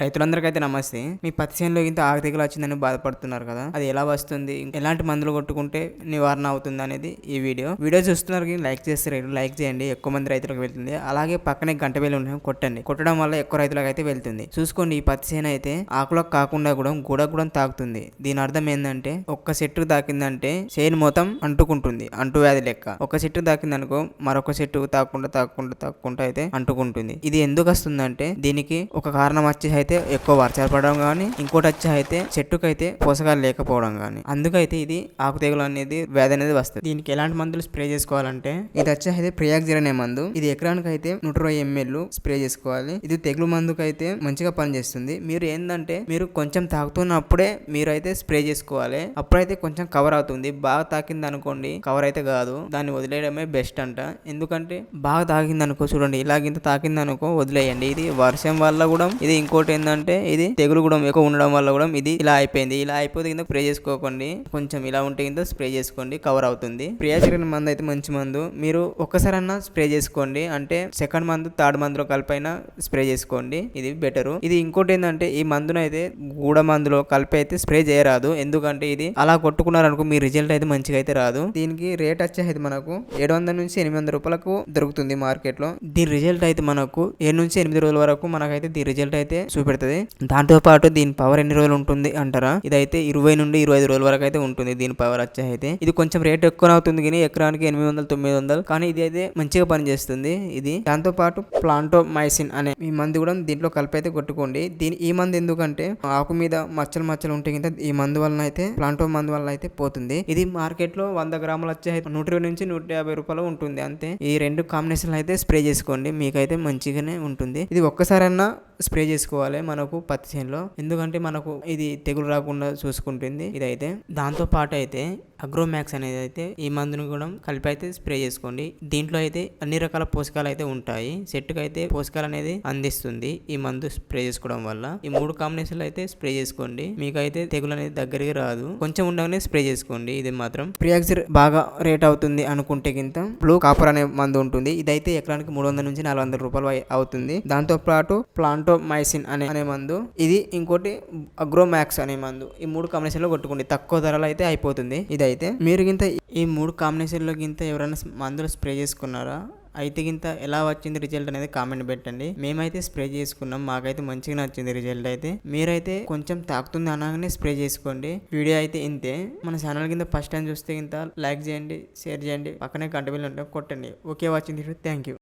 రైతులందరికైతే నమస్తే. మీ పత్తి చేనులో ఇంత ఆకు తెగులు వచ్చిందని బాధపడుతున్నారు కదా. అది ఎలా వస్తుంది? ఎలాంటి మందులు కొట్టుకుంటే నివారణ అవుతుంది అనేది ఈ వీడియో. వీడియో చూస్తున్నారు లైక్ చేస్తారు. లైక్ చేయండి. ఎక్కువ మంది రైతులకు వెళ్తుంది. అలాగే పక్కనే గంట వేలు కొట్టండి. కొట్టడం వల్ల ఎక్కువ రైతులకు అయితే వెళ్తుంది. చూసుకోండి ఈ పత్తి చేను అయితే ఆకులకు కాకుండా కూడా గూడ కూడా తాకుతుంది. దీని అర్థం ఏంటంటే ఒక్క చెట్టు తాకిందంటే చేను మొత్తం అంటుకుంటుంది. అంటు వ్యాధి లెక్క. ఒక చెట్టు తాకిందనుకో మరొక చెట్టు తాకుండా తాకుండా తాకుండా అయితే అంటుకుంటుంది. ఇది ఎందుకు వస్తుందంటే దీనికి ఒక కారణం వచ్చి అయితే ఎక్కువ వర్షాలు పడడం కానీ ఇంకోటి వచ్చి అయితే చెట్టుకు అయితే పోషకాలు లేకపోవడం కానీ అందుకైతే ఇది ఆకు తెగులు అనేది వ్యాధి అనేది వస్తుంది. దీనికి ఎలాంటి మందులు స్ప్రే చేసుకోవాలంటే ఇది వచ్చి అయితే ప్రియాక్జిర్ అనే మందు. ఇది ఎకరానికి అయితే నూట ఇరవై ఎంఎల్ స్ప్రే చేసుకోవాలి. ఇది తెగులు మందుకు అయితే మంచిగా పనిచేస్తుంది. మీరు ఏంటంటే మీరు కొంచెం తాకుతున్నప్పుడే మీరు అయితే స్ప్రే చేసుకోవాలి. అప్పుడైతే కొంచెం కవర్ అవుతుంది. బాగా తాకింది అనుకోండి కవర్ అయితే కాదు. దాన్ని వదిలేయడమే బెస్ట్ అంట. ఎందుకంటే బాగా తాకింది అనుకో చూడండి ఇలాగింత తాకింది అనుకో వదిలేయండి. ఇది వర్షం వల్ల కూడా ఇది ఇంకోటి ఏంటంటే ఇది తెగులు కూడా ఎక్కువ ఉండడం వల్ల కూడా ఇది ఇలా అయిపోయింది. ఇలా అయిపోతే కింద స్ప్రే చేసుకోకండి. కొంచెం ఇలా ఉంటే కింద స్ప్రే చేసుకోండి. కవర్ అవుతుంది. ప్రియాచరణ మందు అయితే మంచి మందు. మీరు ఒక్కసారన్నా స్ప్రే చేసుకోండి. అంటే సెకండ్ మందు థర్డ్ మందులో కలిపైనా స్ప్రే చేసుకోండి. ఇది బెటర్. ఇది ఇంకోటి ఏంటంటే ఈ మందును అయితే గూడ మందులో కలిపి అయితే స్ప్రే చేయరాదు. ఎందుకంటే ఇది అలా కొట్టుకున్నారనుకో మీ రిజల్ట్ అయితే మంచిగా అయితే రాదు. దీనికి రేట్ వచ్చేది మనకు ఏడు వందల నుంచి ఎనిమిది వందల రూపాయలకు దొరుకుతుంది మార్కెట్లో దీని రిజల్ట్ అయితే మనకు ఏడు నుంచి ఎనిమిది రోజుల వరకు మనకైతే దీని రిజల్ట్ అయితే చూపెడుతుంది. దాంతో పాటు దీని పవర్ ఎన్ని రోజులు ఉంటుంది అంటారా? ఇదైతే ఇరవై నుండి ఇరవై ఐదు రోజుల వరకు అయితే ఉంటుంది దీని పవర్ వచ్చే అయితే ఇది కొంచెం రేట్ ఎక్కువ అవుతుంది కానీ ఎకరానికి ఎనిమిది వందలు తొమ్మిది వందలు కానీ ఇది అయితే మంచిగా పనిచేస్తుంది ఇది. దాంతో పాటు ప్లాంటో మైసిన్ అనే ఈ మందు కూడా దీంట్లో కలిపి అయితే కొట్టుకోండి. దీని ఈ మందు ఎందుకంటే ఆకు మీద మచ్చలు మచ్చలు ఉంటే కింద ఈ మందు వలన అయితే ప్లాంటో మందు వల్ల అయితే పోతుంది. ఇది మార్కెట్లో వంద గ్రాములు వచ్చే అయితే నూట ఇరవై నుంచి నూట యాభై రూపాయలు ఉంటుంది. అంతే. ఈ రెండు కాంబినేషన్ అయితే స్ప్రే చేసుకోండి. మీకైతే మంచిగానే ఉంటుంది. ఇది ఒక్కసారన్నా స్ప్రే చేసుకోవాలి మనకు పత్తి చేనులో. ఎందుకంటే మనకు ఇది తెగులు రాకుండా చూసుకుంటుంది ఇదైతే. దాంతో పాటు అయితే అగ్రోమ్యాక్స్ అనేది అయితే ఈ మందును కూడా కలిపి అయితే స్ప్రే చేసుకోండి. దీంట్లో అయితే అన్ని రకాల పోషకాలు అయితే ఉంటాయి. చెట్టుకు అయితే పోషకాలు అనేది అందిస్తుంది ఈ మందు స్ప్రే చేసుకోవడం వల్ల. ఈ మూడు కాంబినేషన్లు అయితే స్ప్రే చేసుకోండి. మీకైతే తెగులు అనేది దగ్గరికి రాదు. కొంచెం ఉండగానే స్ప్రే చేసుకోండి. ఇది మాత్రం ప్రియాక్సిర్ బాగా రేట్ అవుతుంది అనుకుంటే కింద బ్లూ కాపర్ అనే మందు ఉంటుంది. ఇదైతే ఎకరానికి మూడు వందల నుంచి నాలుగు వందల రూపాయలు అవుతుంది. దాంతో పాటు ప్లాంటో మైసిన్ అనే అనే మందు. ఇది ఇంకోటి అగ్రోమాక్స్ అనే మందు. ఈ మూడు కాంబినేషన్లో కొట్టుకోండి. తక్కువ ధరలో అయితే అయిపోతుంది. ఇది అయితే మీరు గింత ఈ మూడు కాంబినేషన్లో గింత ఎవరైనా మందులు స్ప్రే చేసుకున్నారా? అయితే గింత ఎలా వచ్చింది రిజల్ట్ అనేది కామెంట్ పెట్టండి. మేమైతే స్ప్రే చేసుకున్నాం మాకైతే మంచిగా నచ్చింది రిజల్ట్ అయితే. మీరైతే కొంచెం తాకుతుంది అనగానే స్ప్రే చేసుకోండి. వీడియో అయితే ఇంతే. మన ఛానల్ కింద ఫస్ట్ టైం చూస్తే ఇంత లైక్ చేయండి షేర్ చేయండి. పక్కనే కంటబిల్ ఉంటే కొట్టండి. Okay watching thank you